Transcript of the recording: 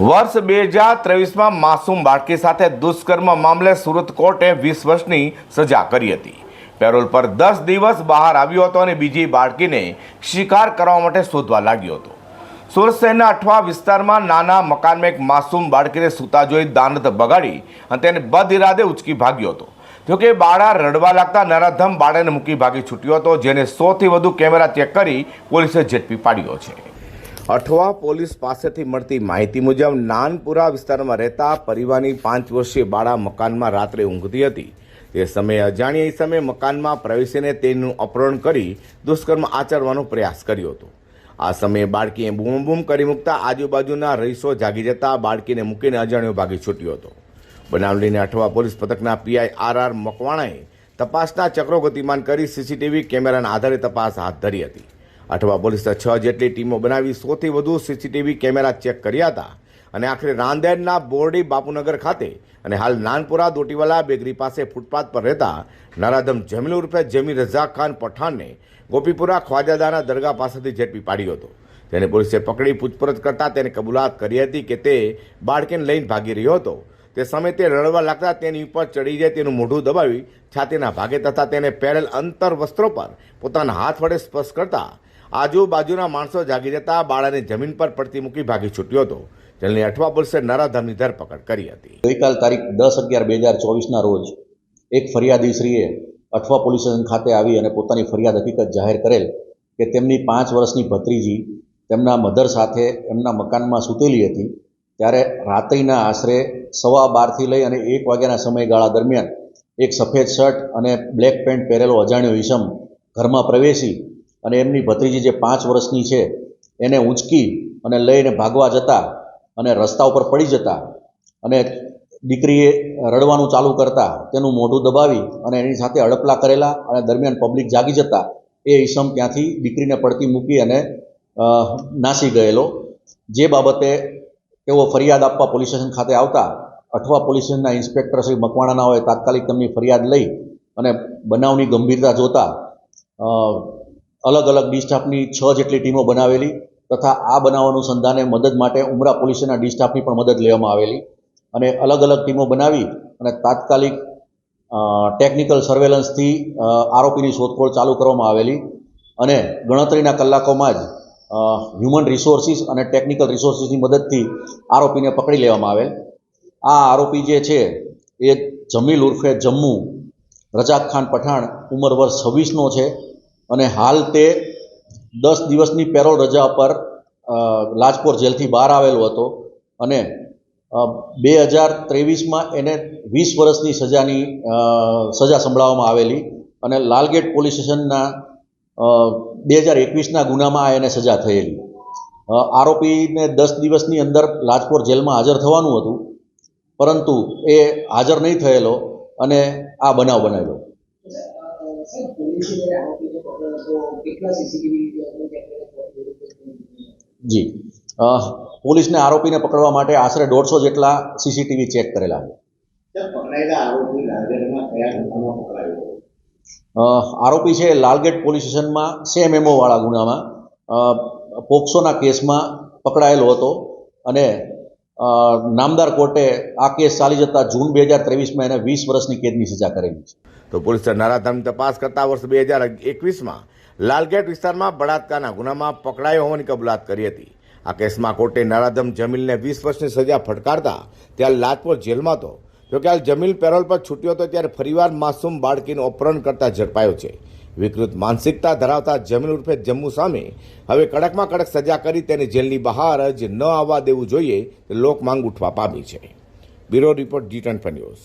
વર્ષ બે હજાર ત્રેવીસમાં માસૂમ બાળકી સાથે દુષ્કર્મ મામલે સુરત કોર્ટે વીસ વર્ષની સજા કરી હતી. પેરોલ પર દસ દિવસ બહાર આવ્યો હતો અને બીજી બાળકીને શિકાર કરવા માટે શોધવા લાગ્યો હતો. સુરત શહેરના અઠવા વિસ્તારમાં નાના મકાનમાં એક માસૂમ બાળકીને સૂતા જોઈ દાનત બગાડી અને તેને બદ ઇરાદે ઉચકી ભાગ્યો હતો. જોકે બાળા રડવા લાગતા નરાધમ બાળાને મૂકી ભાગી છૂટ્યો હતો, જેને સોથી વધુ કેમેરા ચેક કરી પોલીસે ઝડપી પાડ્યો છે. અઠવા પોલીસ પાસેથી મળતી માહિતી મુજબ નાનપુરા વિસ્તારમાં રહેતા પરિવારની પાંચ વર્ષીય બાળા મકાનમાં રાત્રે ઊંઘતી હતી. તે સમયે અજાણ્યા સમયે મકાનમાં પ્રવેશીને તેનું અપહરણ કરી દુષ્કર્મ આચરવાનો પ્રયાસ કર્યો હતો. આ સમયે બાળકીએ બૂમ બૂમ કરી મૂકતા આજુબાજુના રહીશો જાગી જતા બાળકીને મૂકીને અજાણ્યો ભાગી છૂટ્યો હતો. બનાવ લઈને અઠવા પોલીસ પથકના પીઆઈ આર આર મકવાણાએ તપાસના ચક્રો ગતિમાન કરી સીસીટીવી કેમેરાના આધારે તપાસ હાથ ધરી હતી. અઠવા પોલીસે છ જેટલી ટીમો બનાવી સોથી વધુ સીસીટીવી કેમેરા ચેક કર્યા હતા. અને આખરે રાંદેરના બોરડી બાપુનગર ખાતે અને હાલ નાનપુરા દોટીવાલા બેગરી પાસે ફૂટપાથ પર રહેતા નરાધમ જમીલ ઉર્ફે જમી રઝાક ખાન પઠાણને ગોપીપુરા ખ્વાજાદાના દરગાહ પાસેથી ઝડપી પાડ્યો હતો. તેને પોલીસે પકડી પૂછપરછ કરતાં તેને કબૂલાત કરી હતી કે તે બાળકીને લઈને ભાગી રહ્યો હતો. તે સમયે તે રડવા લાગતા તેની ઉપર ચડી જાય તેનું મોઢું દબાવી છાતીના ભાગે તથા તેને પહેરેલ અંતર વસ્ત્રો પર પોતાના હાથ વડે સ્પર્શ કરતા આજુબાજુના માણસો જાગી જતા બાળાને જમીન પર પડતી મૂકી ભાગી છૂટ્યો હતો. જેની અઠવા પોલીસે નરાધામની ધરપકડ કરી હતી. ગઈકાલ તારીખ દસ અગિયાર બે હજાર ચોવીસના રોજ એક ફરિયાદીશ્રીએ અઠવા પોલીસ સ્ટેશન ખાતે આવી અને પોતાની ફરિયાદ હકીકત જાહેર કરેલ કે તેમની પાંચ વર્ષની ભત્રીજી તેમના મધર સાથે એમના મકાનમાં સૂતેલી હતી. ત્યારે રાત્રિના આશરે સવા બારથી લઈ અને એક વાગ્યાના સમયગાળા દરમિયાન એક સફેદ શર્ટ અને બ્લેક પેન્ટ પહેરેલો અજાણ્યો ઈસમ ઘરમાં પ્રવેશી અને એમની ભત્રીજી જે પાંચ વર્ષની છે, એને ઊંચકી અને લઈને ભાગવા જતા અને રસ્તા ઉપર પડી જતા અને દીકરીએ રડવાનું ચાલુ કરતા, તેનું મોઢું દબાવી અને એની સાથે અડપલા કરેલા અને દરમિયાન પબ્લિક જાગી જતા, એ ઈસમ ત્યાંથી દીકરીને પડતી મૂકી અને નાસી ગયેલો. જે બાબતે તેઓ ફરિયાદ આપવા પોલીસ સ્ટેશન ખાતે આવતા, અઠવા પોલીસ સ્ટેશનના ઇન્સ્પેક્ટર શ્રી મકવાણાના હોય તાત્કાલિક તેમની ફરિયાદ લઈ અને બનાવની ગંભીરતા જોતા અલગ અલગ ડી સ્ટાફની છ જેટલી ટીમો બનાવેલી તથા આ બનાવ અનુસંધાને મદદ માટે ઉમરા પોલીસના ડી પણ મદદ લેવામાં આવેલી. અને અલગ અલગ ટીમો બનાવી અને તાત્કાલિક ટેકનિકલ સર્વેલન્સથી આરોપીની શોધખોળ ચાલુ કરવામાં આવેલી. અને ગણતરીના કલાકોમાં જ હ્યુમન રિસોર્સિસ અને ટેકનિકલ રિસોર્સિસની મદદથી આરોપીને પકડી લેવામાં આવેલ. આ આરોપી જે છે, એ જમીલ ઉર્ફે જમ્મુ રજાક ખાન પઠાણ ઉંમર વર્ષ છવ્વીસનો છે. અને હાલ તે દસ દિવસની પેરોલ રજા પર લાજપોર જેલથી બહાર આવેલો હતો અને બે હજાર ત્રેવીસમાં એને વીસ વર્ષની સજાની સજા સંભળાવવામાં આવેલી અને લાલગેટ પોલીસ સ્ટેશનના બે હજાર એકવીસના ગુનામાં એને સજા થયેલી. આરોપીને દસ દિવસની અંદર લાજપોર જેલમાં હાજર થવાનું હતું, પરંતુ એ હાજર નહીં થયેલો અને આ બનાવ બનાવ્યો. સાહેબ પોલીસે જ્યારે આરોપીને પકડ્યો તો કેટલા સીસીટીવી જી પોલીસને આરોપીને પકડવા માટે આશરે દોઢસો જેટલા સીસીટીવી ચેક કરેલા છે. આરોપી છે લાલગેટ પોલીસ સ્ટેશનમાં સેમ એમઓ વાળા ગુનામાં. પોક્સોના કેસમાં પકડાયેલો હતો અને નામદાર કોર્ટે આ કેસ ચાલી જતા જૂન બે હજાર ત્રેવીસમાં એને વીસ વર્ષની કેદની સજા કરેલી છે. તો પોલીસે નરાધામની તપાસ કરતા વર્ષ બે હજાર એકવીસમાં લાલગેટ વિસ્તારમાં બળાત્કારના ગુનામાં પકડાયો હોવાની કબૂલાત કરી હતી. આ કેસમાં કોર્ટે નરાધમ જમીલને વીસ વર્ષની સજા ફટકારતા ત્યારે લાજપોર જેલમાં હતો. જોકે હાલ જમીલ પેરોલ પર છૂટ્યો હતો ત્યારે ફરીવાર માસૂમ બાળકીનું અપહરણ કરતા ઝડપાયો છે. વિકૃત માનસિકતા ધરાવતા જમીન ઉર્ફે જમ્મુ સામે હવે કડકમાં કડક સજા કરી તેને જેલની બહાર જ ન આવવા દેવું જોઈએ લોક માંગ ઉઠવા પામી છે. Bureau report G twenty news.